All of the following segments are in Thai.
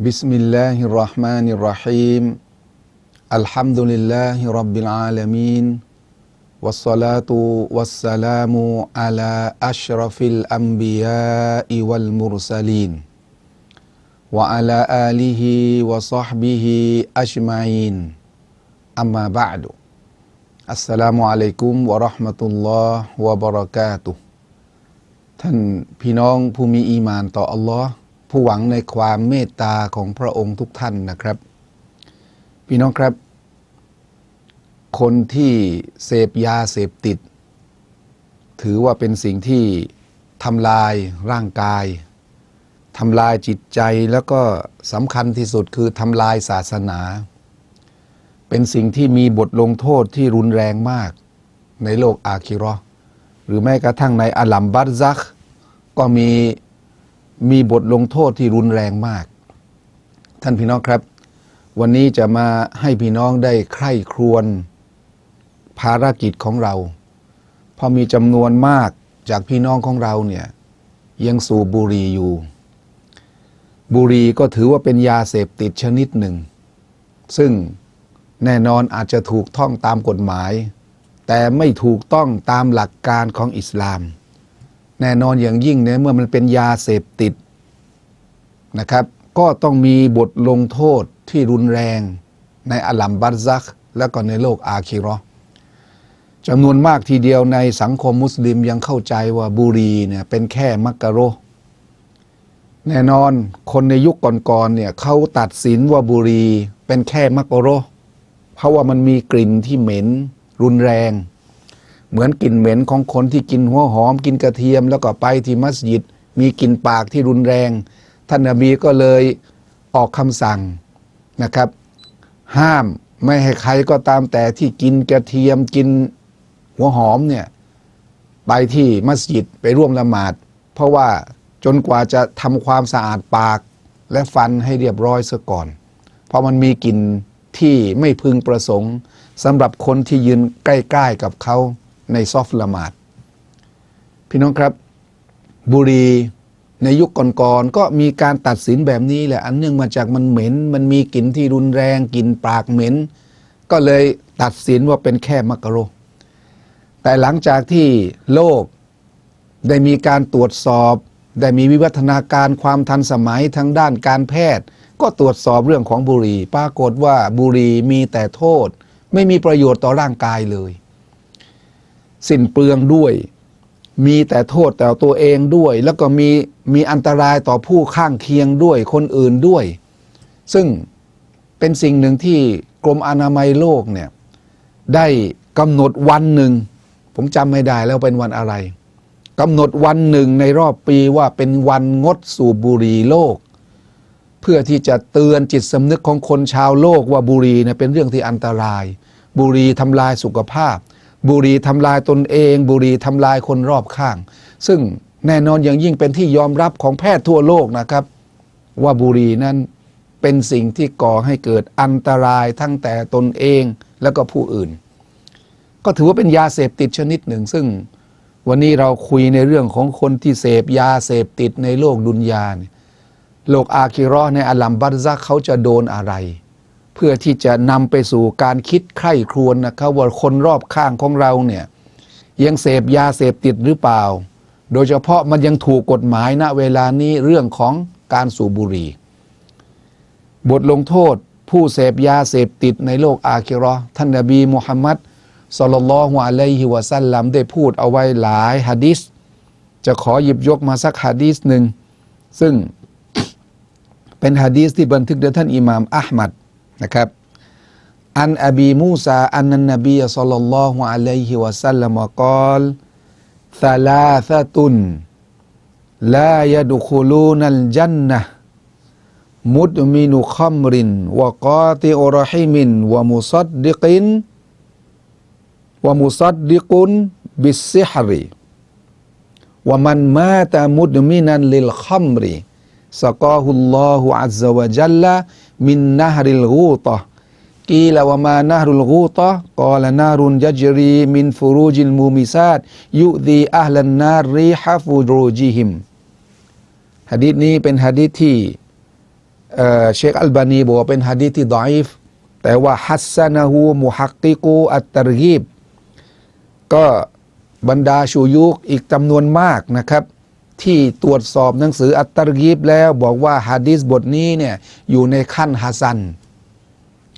بسم الله الرحمن الرحيم الحمد لله رب العالمين والصلاة والسلام على أشرف الأنبياء والمرسلين وعلى آله وصحبه أجمعين أما بعد السلام عليكم ورحمة الله وبركاته ท่านพี่น้องผู้มีอีหมานต่ออัลลอฮ์ ผู้หวังในความเมตตาของพระองค์ทุกท่านนะครับ พี่น้องครับ คนที่เสพยาเสพติด ถือว่าเป็นสิ่งที่ทำลายร่างกายทำลายจิตใจแล้วก็สำคัญที่สุดคือทำลายศาสนา เป็นสิ่งที่มีบทลงโทษที่รุนแรงมากในโลกอาคิราะห์หรือแม้กระทั่งในอัลัมบัตซัก ก็มี มีบทลงโทษที่รุนแรงมาก ท่านพี่น้องครับ วันนี้จะมาให้พี่น้องได้ใคร่ครวญภารกิจของเราเพราะมีจำนวนมากจากพี่น้องของเราเนี่ยยังสูบบุหรี่อยู่ บุหรี่ก็ถือว่าเป็นยาเสพติดชนิดหนึ่ง ซึ่งแน่นอนอาจจะถูกท่องตามกฎหมาย แต่ไม่ถูกต้องตามหลักการของอิสลาม แน่นอนอย่างยิ่งเนี่ยเมื่อมันเป็นยาเสพติดนะครับ ก็ต้องมีบทลงโทษที่รุนแรงในอัลลัมบัตซัก แล้วก็ในโลกอาคิราะห์จำนวนมากทีเดียวในสังคมมุสลิมยังเข้าใจว่าบุรีเนี่ยเป็นแค่มักกะโร แน่นอนคนในยุคก่อนๆเนี่ยเขาตัดสินว่าบุรีเป็นแค่มักกะโร เพราะว่ามันมีกลิ่นที่เหม็นรุนแรง เหมือนกลิ่นเหม็นของคนที่กินหัวหอม กินกระเทียม แล้วก็ไปที่มัสยิด มีกลิ่นปากที่รุนแรง ท่านนบีก็เลยออกคำสั่งนะครับ ห้ามไม่ให้ใครก็ตามแต่ที่กินกระเทียมกินหัวหอมเนี่ยไปที่มัสยิดไปร่วมละหมาด เพราะว่าจนกว่าจะทำความสะอาดปากและฟันให้เรียบร้อยซะก่อน เพราะมันมีกลิ่นที่ไม่พึงประสงค์สำหรับคนที่ยืนใกล้ ๆกับเขา ในซอฟละหมาด พี่น้องครับ บุรีในยุคก่อนๆก็มีการตัดสินแบบนี้แหละอันเนื่องมาจากมันเหม็น มันมีกลิ่นที่รุนแรงกลิ่นปากเหม็น ก็เลยตัดสินว่าเป็นแค่มักกะโร แต่หลังจากที่โลกได้มีการตรวจสอบ ได้มีวิวัฒนาการความทันสมัยทางด้านการแพทย์ ก็ตรวจสอบเรื่องของบุหรี่ ปรากฏว่าบุหรี่มีแต่โทษ ไม่มีประโยชน์ต่อร่างกายเลย สิ้นเปลืองด้วย มีแต่โทษต่อตัวเองด้วย แล้วก็มีมีอันตรายต่อผู้ข้างเคียงด้วยคนอื่นด้วย ซึ่งเป็นสิ่งหนึ่งที่กรมอนามัยโลกเนี่ยได้กำหนดวันหนึ่ง ผมจำไม่ได้แล้วเป็นวันอะไรกำหนดวันหนึ่งในรอบปีว่าเป็นวันงดสูบบุหรี่โลก เพื่อที่จะเตือนจิตสำนึกของคนชาวโลกว่าบุหรี่เนี่ยเป็นเรื่องที่อันตราย บุหรี่ทำลายสุขภาพ บุหรี่ทำลายตนเอง บุหรี่ทำลายคนรอบข้าง ซึ่งแน่นอนอย่างยิ่งเป็นที่ยอมรับของแพทย์ทั่วโลกนะครับ ว่าบุหรี่นั้นเป็นสิ่งที่ก่อให้เกิดอันตรายทั้งแต่ตนเองแล้วก็ผู้อื่น ก็ถือว่าเป็นยาเสพติดชนิดหนึ่ง ซึ่งวันนี้เราคุยในเรื่องของคนที่เสพยาเสพติดในโลกดุนยาเนี่ยโลกอาคิราะห์ในอัลลัมบัตซักเขาจะโดนอะไร เพื่อที่จะนำไปสู่การคิดใคร่ครวญนะครับว่าคนรอบข้างของเราเนี่ยยังเสพยาเสพติดหรือเปล่า โดยเฉพาะมันยังถูกกฎหมายณเวลานี้เรื่องของการสูบบุหรี่ บทลงโทษผู้เสพยาเสพติดในโลกอาคิราะห์ท่านนบีมุฮัมมัดสลลัลฮุอะลัยฮิวะซัลลัมได้พูดเอาไว้หลายฮะดิษจะขอหยิบยกมาสักฮะดีษหนึ่ง ซึ่งเป็นฮะดีษที่บันทึกโดยท่านอิหม่ามอัลมัด นะครับอันอบีมูซาอันนันนบีสัลลัลลอฮุอะลัยฮิวะซัลลัมกล่าวซาลาซะตุนลายดุคุลูนัลจันนะมุดมินุคัมรินวะกาติอุรหิมินวะมุซัดดิกินวะมุซัดดิกุนบิสซิฮริวะมันมาตะมุดมินันลิลคัมริสกาฮุลลอฮุอัซซะวะจัลละ มินนาฮริลกูตอกีลาวมานารุลกูตอกอลานารุนยัจรีมินฟูรูจินมูมิซาดยุดีอัลันนารีฮาฟูรูจิฮิมฮะดีษนี้เป็นฮะดีษที่เชคอัลบานีบอกว่าเป็นฮะดีษที่ด้อยฟแต่ว่าฮัสซานะฮูมุฮักกิกูอัตตรกีบก็บรรดาชูยุกอีกจำนวนมากนะครับ ที่ตรวจสอบหนังสืออัตตรกีบแล้วบอกว่าฮะดีษบทนี้เนี่ยอยู่ในขั้นฮัสซัน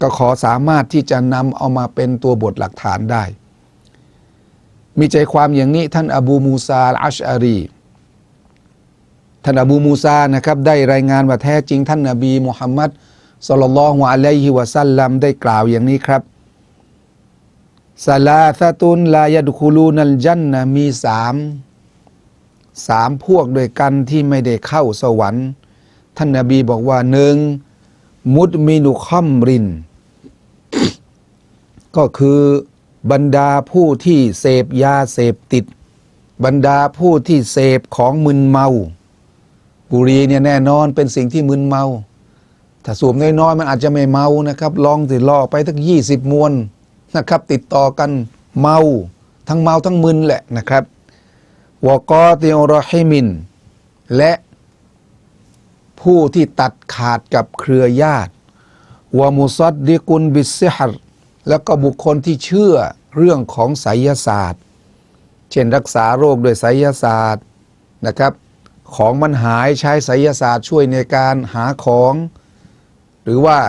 ก็ขอสามารถที่จะนำเอามาเป็นตัวบทหลักฐานได้ มีใจความอย่างนี้ท่านอบูมูซาอัชอารีท่านอบูมูซานะครับได้รายงานว่าแท้จริงท่านนบีมุฮัมมัดสลลัลฮุอะลัยฮิวะซัลลัมได้กล่าวอย่างนี้ครับซาลาซาตุนลายดุคูลูนัลจันนะมีสาม สามพวกด้วยกันที่ไม่ได้เข้าสวรรค์ ท่านนบีบอกว่าหนึ่งมุดมินุคัมริน ก็คือบรรดาผู้ที่เสพยาเสพติด บรรดาผู้ที่เสพของมึนเมา บุรีเนี่ยแน่นอนเป็นสิ่งที่มึนเมา ถ้าสูบน้อยๆมันอาจจะไม่เมานะครับ ลองติดล่อไปทั้งยี่สิบมวนนะครับ ติดต่อกันเมา ทั้งเมาทั้งมึนแหละนะครับ วกอติอรหิมิน และผู้ที่ตัดขาดกับเครือญาติวามุซัดดิกุลบิสซิฮรแล้วก็บุคคลที่เชื่อเรื่องของไสยศาสตร์ เช่นรักษาโรคโดยไสยศาสตร์นะครับ ของมันหายใช้ไสยศาสตร์ช่วยในการหาของ หรือว่า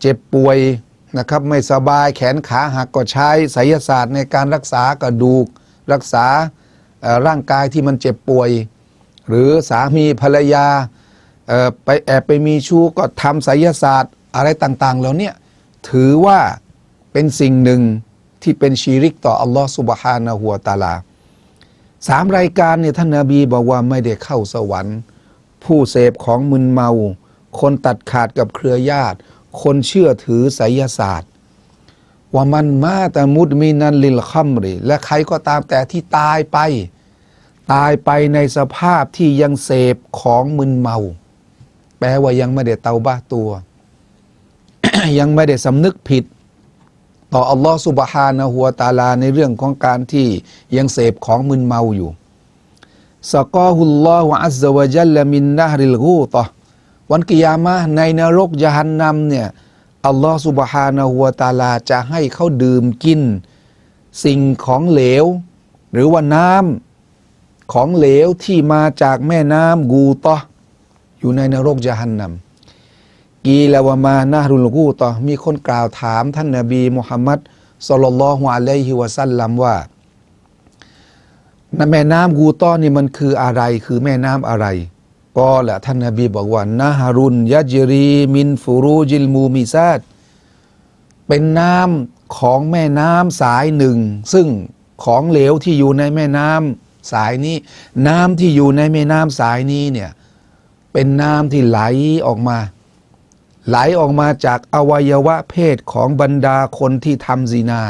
เจ็บป่วยนะครับไม่สบายแขนขาหักก็ใช้ไสยศาสตร์ในการรักษากระดูก รักษา ร่างกายที่มันเจ็บป่วย หรือสามีภรรยาไปแอบไปมีชู้ก็ทำไสยศาสตร์อะไรต่างๆ เหล่าเนี้ยถือว่าเป็นสิ่งหนึ่งที่เป็นชีริกต่ออัลลอฮ์สุบฮานะฮัวตาลาสามรายการเนี่ยท่านนาบีบอกว่าไม่ได้เข้าสวรรค์ ผู้เสพของมึนเมา คนตัดขาดกับเครือญาติ คนเชื่อถือไสยศาสตร์ว่ามันมาแต่มุดมินันลิลคัมรีและใครก็ตามแต่ที่ตายไป ตายไปในสภาพที่ยังเสพของมึนเมา แปลว่ายังไม่ได้เตาบ้าตัว ยังไม่ได้สำนึกผิด ต่ออัลลอฮ์สุบฮานะฮัวตาลาในเรื่องของการที่ยังเสพของมึนเมาอยู่สกอฮุลลอฮุอัซซะวะจัลลมินนะฮริลกูตะห์วันกิยามะในนรกยะฮันนัมเนี่ยอัลลอฮ์สุบฮานะฮัวตาลาจะให้เขาดื่มกิน สิ่งของเหลว หรือว่าน้ำ ของเหลวที่มาจากแม่น้ำกูตะห์อยู่ในนรกยะฮันนัมกีลาวามานะฮรุลกูตอมีคนกล่าวถามท่านนาบีมุฮัมมัดสลลัลลอฮุอะลัยฮิวะสัลลัมว่าแม่น้ำกูตอนี่มันคืออะไรคือแม่น้ำอะไรก็แหละท่านนาบีบอกว่านะฮารุนยัจรีมินฟูรูจิลมูมิซาดเป็นน้ำของแม่น้ำสายหนึ่ง ซึ่งของเหลวที่อยู่ในแม่น้ำ สายนี้ น้ำที่อยู่ในแม่น้ำสายนี้เนี่ยเป็นน้ำที่ไหลออกมา ไหลออกมาจากอวัยวะเพศของบรรดาคนที่ทำซีนา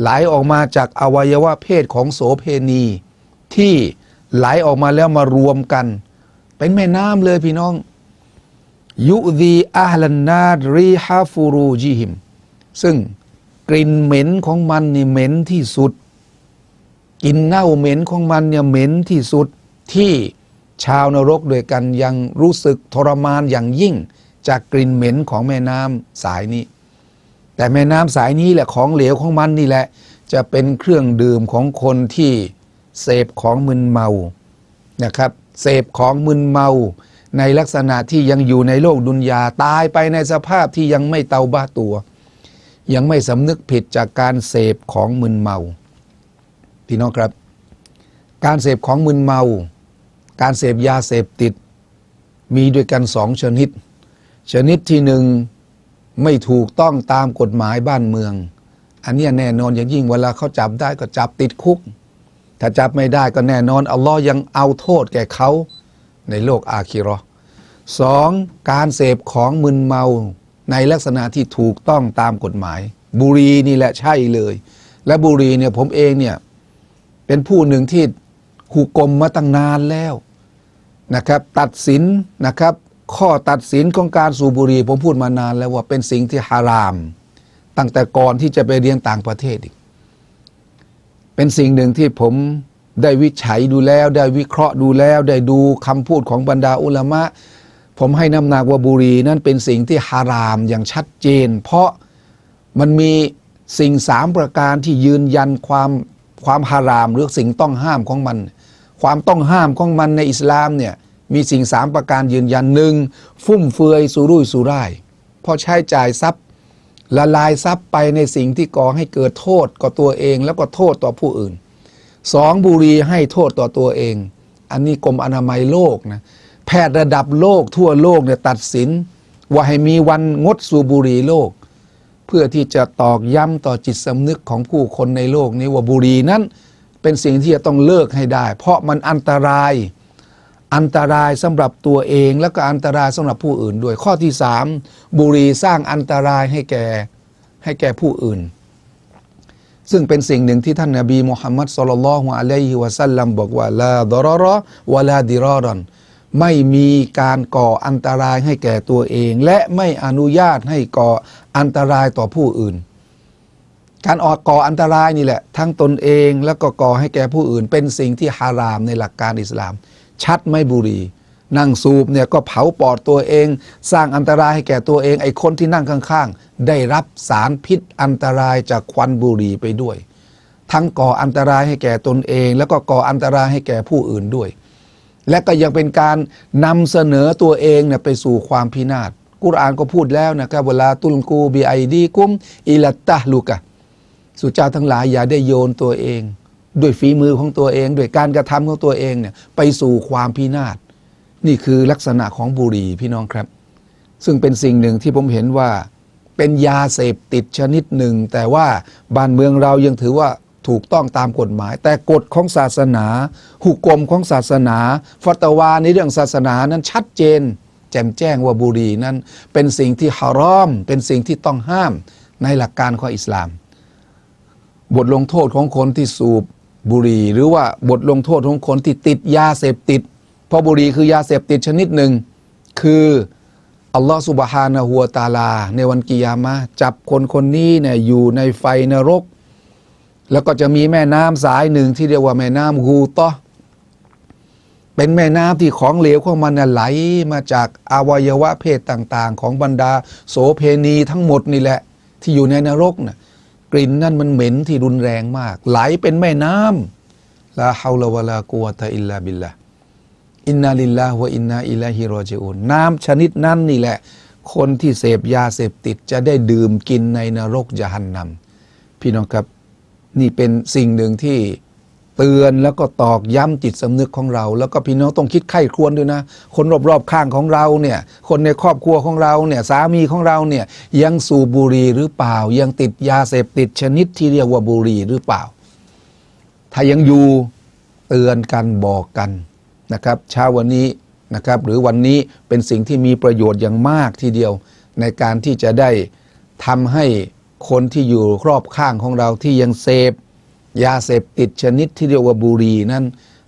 ไหลออกมาจากอวัยวะเพศของโสเพณี ที่ไหลออกมาแล้วมารวมกัน เป็นแม่น้ำเลยพี่น้อง ยุดีอาหลันนารีฮาฟูรูจิฮิม ซึ่งกลิ่นเหม็นของมันนี่เหม็นที่สุด กลินเน่าเหม็นของมันเนี่ยเหม็นที่สุดที่ชาวนรกด้วยกันยังรู้สึกทรมานอย่างยิ่ง จากกลิ่นเหม็นของแม่น้ำสายนี้ แต่แม่น้ำสายนี้แหละของเหลวของมันนี่แหละ จะเป็นเครื่องดื่มของคนที่เสพของมึนเมานะครับเสพของมึนเมา ในลักษณะที่ยังอยู่ในโลกดุนยาตายไปในสภาพที่ยังไม่เตาบ้าตัว ยังไม่สำนึกผิดจากการเสพของมึนเมา พี่น้องครับ การเสพของมึนเมา การเสพยาเสพติด มีด้วยกันสองชนิด ชนิดที่หนึ่งไม่ถูกต้องตามกฎหมายบ้านเมือง อันนี้แน่นอนอย่างยิ่งเวลาเขาจับได้ก็จับติดคุก ถ้าจับไม่ได้ก็แน่นอนอัลลอฮ์ยังเอาโทษแก่เขาในโลกอาคิราะห์สองการเสพของมึนเมาในลักษณะที่ถูกต้องตามกฎหมาย บุรีนี่แหละใช่เลย และบุรีเนี่ยผมเองเนี่ย เป็นผู้หนึ่งที่หูกลมมาตั้งนานแล้วนะครับตัดสินนะครับ ข้อตัดสินของการสูบบุหรี่ผมพูดมานานแล้วว่าเป็นสิ่งที่ฮาราม ตั้งแต่ก่อนที่จะไปเรียนต่างประเทศอีก เป็นสิ่งหนึ่งที่ผมได้วิจัยดูแล้ว ได้วิเคราะห์ดูแล้ว ได้ดูคำพูดของบรรดาอุลามะ ผมให้น้ำหนักว่าบุหรี่นั้นเป็นสิ่งที่ฮารามอย่างชัดเจน เพราะมันมีสิ่งสามประการที่ยืนยันความ ความฮารามหรือสิ่งต้องห้ามของมัน ความต้องห้ามของมันในอิสลามเนี่ยมีสิ่งสามประการยืนยันหนึ่งฟุ่มเฟือยสุรุ่ยสุร่ายพอใช้จ่ายทรัพย์ ละลายทรัพย์ไปในสิ่งที่ก่อให้เกิดโทษก่อตัวเองแล้วก็โทษต่อผู้อื่นสองบุรีให้โทษต่อตัวเอง อันนี้กรมอนามัยโลกนะแพทย์ระดับโลกทั่วโลกเนี่ยตัดสิน ว่าให้มีวันงดสูบบุหรี่โลก พื่อที่จะตอกย้ำต่อจิตสำนึกของผู้คนในโลกนี้ว่าบุหรี่นั้น เป็นสิ่งที่จะต้องเลิกให้ได้ เพราะมันอันตราย อันตรายสำหรับตัวเองแล้วก็อันตรายสำหรับผู้อื่นด้วย ข้อที่สามบุหรี่สร้างอันตรายให้แก่ให้แก่ผู้อื่น ซึ่งเป็นสิ่งหนึ่งที่ท่านนบีมุฮัมมัดสุลลัลฮุอะลัยฮิวะสัลลัมบอกว่าลาดรอรอวะลาดิรอรอน ไม่มีการก่ออันตรายให้แก่ตัวเอง และไม่อนุญาตให้ก่ออันตรายต่อผู้อื่น การออกก่ออันตรายนี่แหละ ทั้งตนเองแล้วก็ก่อให้แก่ผู้อื่น เป็นสิ่งที่ฮารามในหลักการอิสลาม ชัดไม่บุรีนั่งสูบเนี่ยก็เผาปอดตัวเอง สร้างอันตรายให้แก่ตัวเอง ไอ้คนที่นั่งข้างๆ ได้รับสารพิษอันตรายจากควันบุหรี่ไปด้วย ทั้งก่ออันตรายให้แก่ตนเอง แล้วก็ก่ออันตรายให้แก่ผู้อื่นด้วย และก็ยังเป็นการนำเสนอตัวเองเนี่ยไปสู่ความพินาศกุรอานก็พูดแล้วนะครับเวลาตุลกูบีไอดีกุมอิลัตตะลูกะสุเจ้าทั้งหลายอย่าได้โยนตัวเอง ด้วยฝีมือของตัวเองด้วยการกระทำของตัวเองเนี่ยไปสู่ความพินาศนี่คือลักษณะของบุหรี่พี่น้องครับ ซึ่งเป็นสิ่งหนึ่งที่ผมเห็นว่าเป็นยาเสพติดชนิดหนึ่ง แต่ว่าบ้านเมืองเรายังถือว่า ถูกต้องตามกฎหมาย แต่กฎของศาสนาหุกกลมของศาสนา ฟัตวาในเรื่องศาสนานั้นชัดเจน แจ่มแจ้งว่าบุหรี่นั้น เป็นสิ่งที่ฮารอม เป็นสิ่งที่ต้องห้ามในหลักการของอิสลาม บทลงโทษของคนที่สูบบุหรี่หรือว่าบทลงโทษของคนที่ติดยาเสพติด เพราะบุหรี่คือยาเสพติดชนิดหนึ่ง คืออัลลอฮฺสุบฮานะฮัวตาลา ในวันกิยามะจับคนคนนี้เนี่ยอยู่ในไฟนรก แล้วก็จะมีแม่น้ำสายหนึ่งที่เรียกว่าแม่น้ำฮูตอเป็นแม่น้ำที่ของเหลวของมันน่ะไหลมาจากอวัยวะเพศต่างๆ ของบรรดา โสเพณีทั้งหมดนี่แหละ ที่อยู่ในนรกน่ะกลิ่นนั่นมันเหม็นที่รุนแรงมาก ไหลเป็นแม่น้ำลาฮาวลาวะลากุวตะอิลลาบิลลาอินนาลิลลาฮวะอินนาอิลัยฮิรอจิอูนน้ำชนิดนั้นนี่แหละ คนที่เสพยาเสพติดจะได้ดื่มกินในนรกยะหันนำพี่น้องครับ นี่เป็นสิ่งหนึ่งที่เตือนแล้วก็ตอกย้ำจิตสำนึกของเรา แล้วก็พี่น้องต้องคิดไข้ควญด้วยนะ คนรอบๆข้างของเราเนี่ย คนในครอบครัวของเราเนี่ยสามีของเราเนี่ยยังสูบบุหรี่หรือเปล่า ยังติดยาเสพติดชนิดที่เรียกว่าบุหรี่หรือเปล่า ถ้ายังอยู่เตือนกันบอกกันนะครับเช้าวันนี้นะครับ หรือวันนี้เป็นสิ่งที่มีประโยชน์อย่างมากทีเดียว ในการที่จะได้ทำให้ คนที่อยู่รอบข้างของเราที่ยังเสพยาเสพติดชนิดที่เรียกว่าบุหรี่นั้น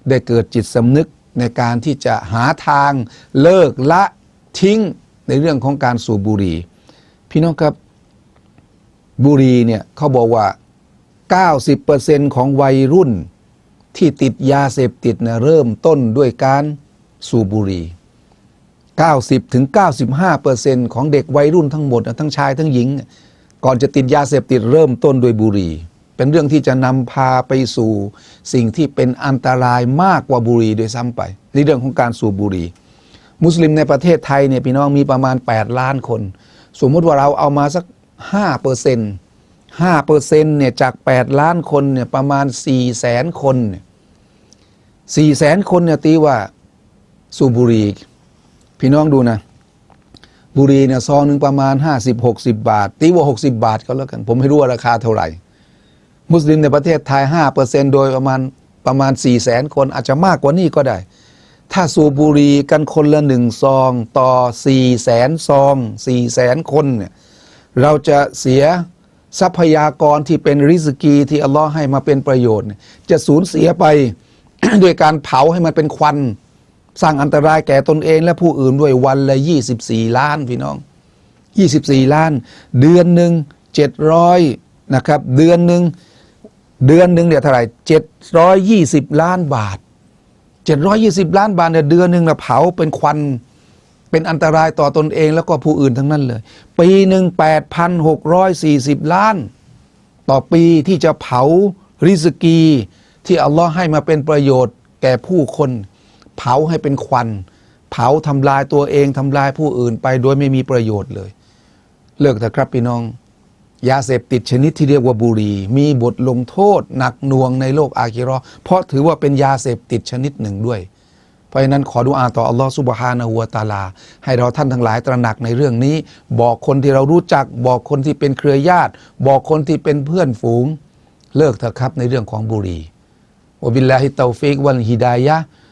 ได้เกิดจิตสำนึกในการที่จะหาทางเลิกละทิ้งในเรื่องของการสูบบุหรี่ พี่น้องครับบุหรี่เนี่ยเขาบอกว่า 90%ของวัยรุ่นที่ติดยาเสพติดนะเริ่มต้นด้วยการสูบบุหรี่ 90ถึง95%ของเด็กวัยรุ่นทั้งหมดทั้งชายทั้งหญิง ก่อนจะติดยาเสพติดเริ่มต้นด้วยบุหรี่ เป็นเรื่องที่จะนำพาไปสู่สิ่งที่เป็นอันตรายมากกว่าบุหรี่โดยซ้ำไป ในเรื่องของการสูบบุหรี่ มุสลิมในประเทศไทยเนี่ยพี่น้องมีประมาณ 8 ล้านคน สมมติว่าเราเอามาสัก5เปอร์เซ็นต์5เปอร์เซ็นต์เนี่ยจาก 8 ล้านคนเนี่ยประมาณ4แสนคนเนี่แสนคนเนี่ยตีว่าสูบบุหรี่พี่น้องดูนะ บุรีเนี่ยซองหนึ่งประมาณ 50 60 บาท ตีว่า 60 บาทก็แล้วกัน ผมไม่รู้ว่าราคาเท่าไหร่ มุสลิมในประเทศไทย5%โดยประมาณประมาณ4แสนคนอาจจะมากกว่านี้ก็ได้ ถ้าสูบบุรีกันคนละหนึ่งซองต่อสี่แสนซองสี่แสนคนเนี่ยเราจะเสียทรัพยากรที่เป็นริสกีที่อัลลอฮ์ให้มาเป็นประโยชน์ จะสูญเสียไปด้วยการเผาให้มันเป็นควัน สร้างอันตรายแก่ตนเองและผู้อื่นด้วยวันละ 24 ล้านพี่น้อง 24 ล้าน เดือนหนึ่ง700นะครับ เดือนหนึ่งเดือนหนึ่งเนี่ยเท่าไหร่720 ล้านบาท 720 ล้านบาทเนี่ยเดือนหนึ่งนะเผาเป็นควันเป็นอันตรายต่อตนเองแล้วก็ผู้อื่นทั้งนั้นเลย ปีหนึ่ง8,640 ล้าน ต่อปีที่จะเผาริสกีที่อัลลอฮ์ให้มาเป็นประโยชน์แก่ผู้คน เผาให้เป็นควัน เผาทำลายตัวเองทำลายผู้อื่นไปโดยไม่มีประโยชน์เลย เลิกเถอะครับพี่น้อง ยาเสพติดชนิดที่เรียกว่าบุหรี่ มีบทลงโทษหนักหน่วงในโลกอาคิราะห์เพราะถือว่าเป็นยาเสพติดชนิดหนึ่งด้วย เพราะฉะนั้นขอดุอาต่ออัลลอฮ์ซุบฮานะฮูวตาลา ให้เราท่านทั้งหลายตระหนักในเรื่องนี้ บอกคนที่เรารู้จัก บอกคนที่เป็นเครือญาติ บอกคนที่เป็นเพื่อนฝูง เลิกเถอะครับในเรื่องของบุหรี่วบิลลาฮิตเตาฟิกวัลฮิดายะ